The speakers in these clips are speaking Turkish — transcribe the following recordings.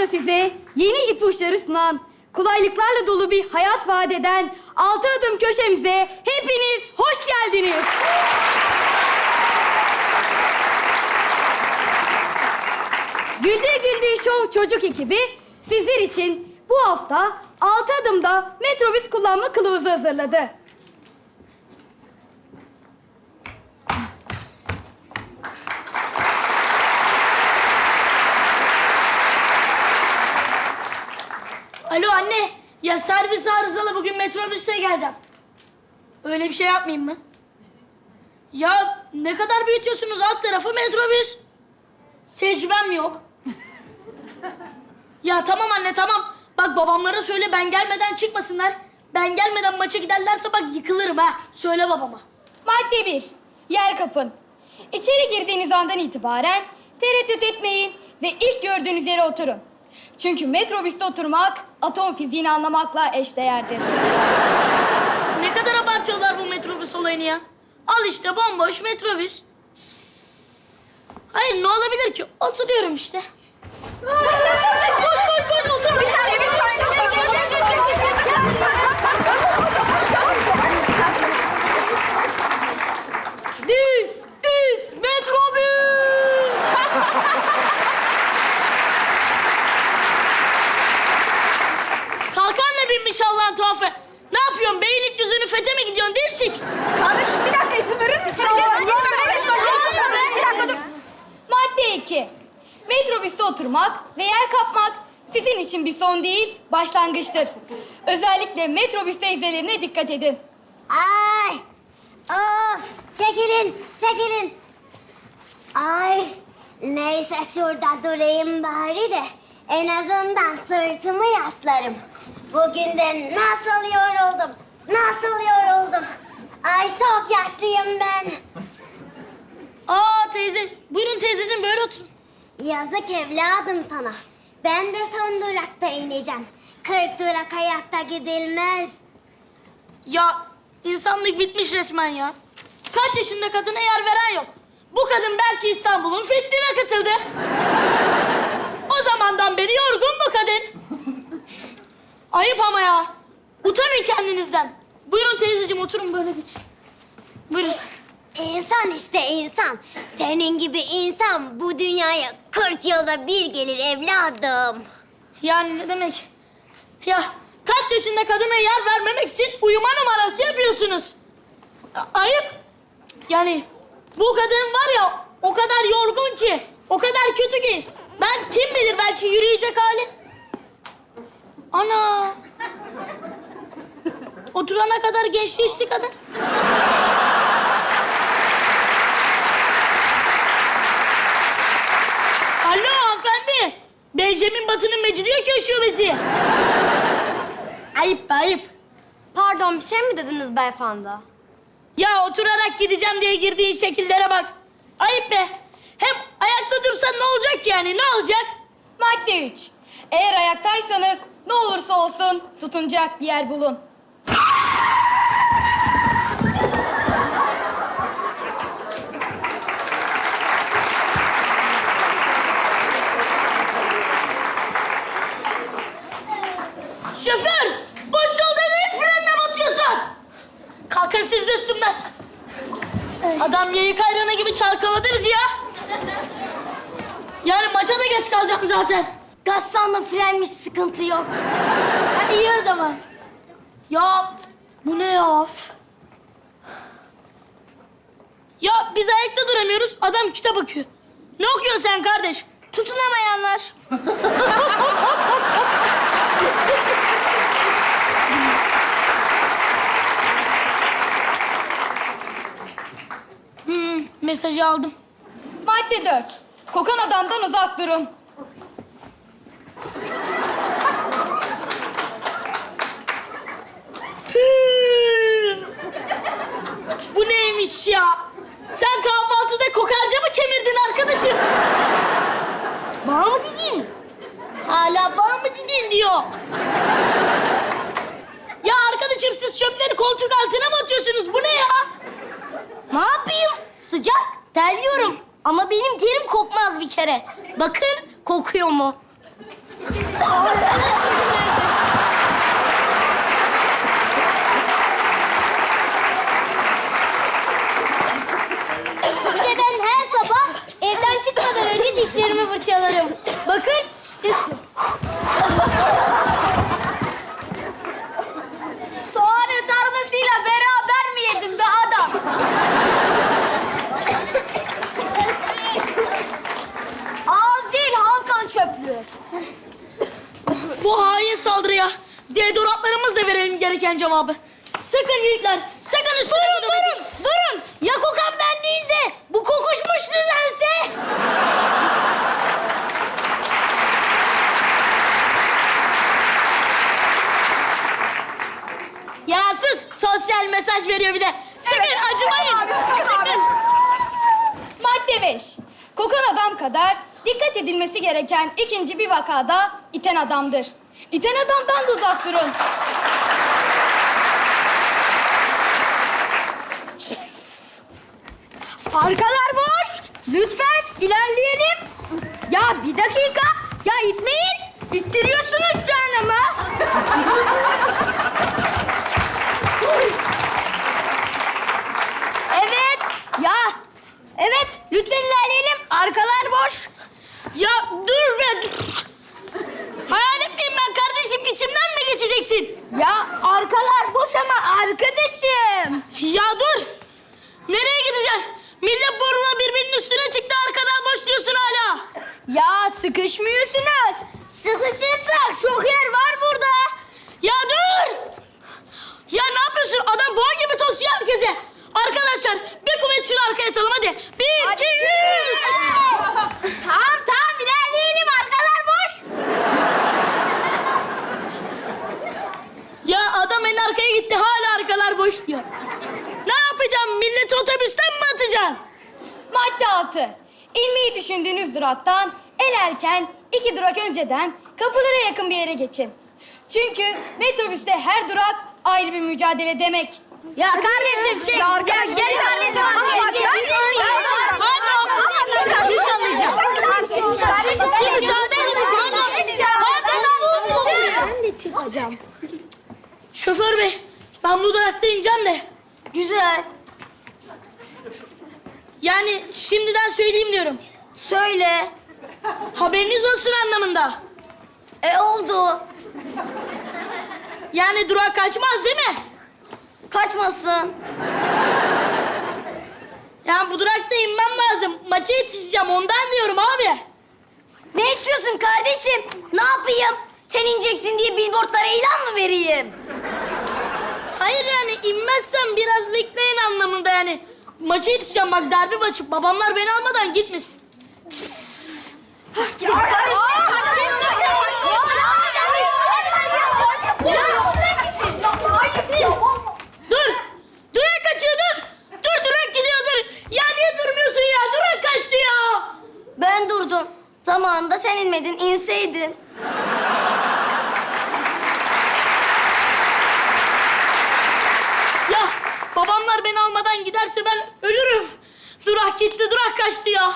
hafta size yeni ipuçları sunan, kolaylıklarla dolu bir hayat vaat eden Altı Adım Köşemize hepiniz hoş geldiniz. Güldüğü Güldüğü Show çocuk ekibi sizler için bu hafta Altı Adım'da metrobüs kullanma kılavuzu hazırladı. Alo anne. Ya servis arızalı bugün metrobüste geleceğim. Öyle bir şey yapmayayım mı? Ya ne kadar büyütüyorsunuz alt tarafı metrobüs. Tecrübem yok. ya tamam anne tamam. Bak babamlara söyle ben gelmeden çıkmasınlar. Ben gelmeden maça giderlerse bak yıkılırım ha. Söyle babama. Madde 1. Yer kapın. İçeri girdiğiniz andan itibaren tereddüt etmeyin ve ilk gördüğünüz yere oturun. Çünkü metrobüste oturmak atom fiziğini anlamakla eşdeğerdir. Ne kadar abartıyorlar bu metrobüs olayını ya. Al işte bomboş metrobüs. Hayır ne olabilir ki? Oturuyorum işte. Koş koş koş otur. Bir saniye bir saniye. This is metrobüs. Kalkanla binmiş Allah'ın tuhafı. Ne yapıyorsun? Beylikdüzü'nü fete mi gidiyorsun? Değişik. Kardeşim bir dakika izin verir misin? Bir dakika dur. Madde 2. Metrobüste oturmak ve yer kapmak sizin için bir son değil, başlangıçtır. Özellikle metrobüs teyzelerine dikkat edin. Ay! Of! Çekilin, çekilin. Ay! Neyse şurada durayım bari de en azından sırtımı yaslarım. Bugün de nasıl yoruldum, nasıl yoruldum. Ay çok yaşlıyım ben. Aa teyze. Buyurun teyzeciğim böyle oturun. Yazık evladım sana. Ben de son durakta ineceğim. Kırk durak ayakta gidilmez. Ya insanlık bitmiş resmen ya. Kaç yaşında kadına yer veren yok. Bu kadın belki İstanbul'un fethine katıldı. O zamandan beri yorgun bu kadın. Ayıp ama ya. Utanın kendinizden. Buyurun teyzeciğim oturun böyle geç. Buyurun. İnsan işte insan. Senin gibi insan bu dünyaya 40 yılda bir gelir evladım. Yani ne demek? Ya kaç yaşında kadına yer vermemek için uyuma numarası yapıyorsunuz. Ayıp. Yani bu kadın var ya o kadar yorgun ki, o kadar kötü ki. Ben kim bilir belki yürüyecek hali. Ana. Oturana kadar gençleşti kadın. Alo hanımefendi. Benjamin Batı'nın Mecidiyeköy şubesi. ayıp be ayıp. Pardon, bir şey mi dediniz beyefendi? Ya oturarak gideceğim diye girdiğin şekillere bak. Ayıp be. Hem ayakta dursan ne olacak yani? Ne olacak? Madde 3. Eğer ayaktaysanız ne olursa olsun tutunacak bir yer bulun. Şoför! Boş yolda ne frenine basıyorsun? Kalkın siz de üstümden. Adam yayık ayranı gibi çalkaladı bizi ya. Yani maça da geç kalacağım zaten. Gaz sandım frenmiş sıkıntı yok. Hadi iyi o zaman. Ya bu ne ya? Ya biz ayakta duramıyoruz. Adam kitap okuyor. Ne okuyorsun sen kardeş? Tutunamayanlar. mesajı aldım. Madde 4. Kokan adamdan uzak durun. Püh! Bu neymiş ya? Sen kahvaltıda kokarca mı kemirdin arkadaşım? Bana mı dedin? Hala bana mı dedin diyor. Ya arkadaşım siz çöpleri koltuk altına mı atıyorsunuz? Bu ne ya? Ne yapayım? Sıcak, terliyorum. Ama benim terim kokmaz bir kere. Bakın kokuyor mu? Bir de ben her sabah evden çıkmadan önce dişlerimi fırçalarım. Bakın. Saldırıya deodorantlarımızla verelim gereken cevabı. Sakın yiğitler, sakın üstüne Durun durun durun. Ya kokan ben değil de bu kokuşmuş düzense. Ya sus, sosyal mesaj veriyor bir de. Sakın acımayın. sakın. Madde 5. Kokan adam kadar dikkat edilmesi gereken ikinci bir vakada iten adamdır. İten adamdan da uzak. Arkalar boş. Lütfen ilerleyelim. Ya bir dakika. Ya itmeyin. İttiriyorsunuz canımı. evet. Ya. Evet. Lütfen ilerleyelim. Arkalar boş. Ya dur be. Hayal etmeyeyim ben kardeşim. İçimden mi geçeceksin? Ya arkalar boş ama arkadaşım. Ya dur. Nereye gideceksin? Millet boruna birbirinin üstüne çıktı. Arkadan boş diyorsun hala. Ya sıkışmıyorsunuz. Sıkışırsak çok yer var burada. Ya dur! Ya ne yapıyorsun? Adam boğa gibi tosluyor herkese. Arkadaşlar bir kuvvet şunu arkaya atalım hadi. Bir, iki, üç. tamam tamam ilerleyelim arkalar boş. Ya adam en arkaya gitti hala arkalar boş diyor. Ne yapacağım? Milleti otobüsten mi atacaksın? Madde 6. İnmeyi düşündüğünüz duraktan en erken iki durak önceden kapılara yakın bir yere geçin. Çünkü metrobüste her durak ayrı bir mücadele demek. Ya kardeşim çek. Ya arkadaşım. Geç kardeşim. Hadi. Duş alacağım. Bir müsaade edin. Ben de çıkacağım. Şoför bey, ben bu durakta ineceğim de. Güzel. Yani şimdiden söyleyeyim diyorum. Söyle. Haberiniz olsun anlamında. E oldu. Yani durak kaçmaz değil mi? Kaçmasın. Yani bu durakta inmem lazım. Maça yetişeceğim ondan diyorum abi. Ne istiyorsun kardeşim? Ne yapayım? Sen ineceksin diye billboardlara ilan mı vereyim? Hayır yani inmezsem biraz bekleyin anlamında yani. Maça yetişeceğim bak derbi maçı. Babamlar beni almadan gitmesin. Ya Dur! Durak kaçıyor dur! Dur durak gidiyor dur! Ya niye durmuyorsun ya? Durak kaçtı ya! Ben durdum. Zamanında sen inmedin, inseydin. Ya babamlar beni almadan giderse ben ölürüm. Durak gitti, durak kaçtı ya.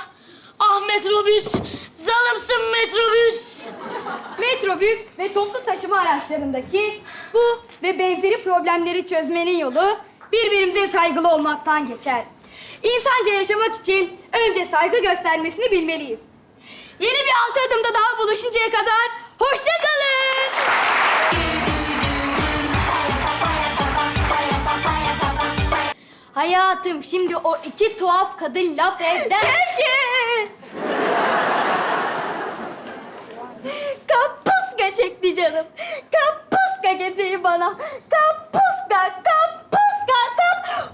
Ah metrobüs, zalımsın metrobüs. Metrobüs ve toplu taşıma araçlarındaki bu ve benzeri problemleri çözmenin yolu birbirimize saygılı olmaktan geçer. İnsanca yaşamak için önce saygı göstermesini bilmeliyiz. Yeni bir altı adımda daha buluşuncaya kadar hoşça kalın. Hayatım şimdi o iki tuhaf kadın laf eder. Sevgi! kapuska çekti canım. Kapuska getir bana. Kapuska, kapuska, kap...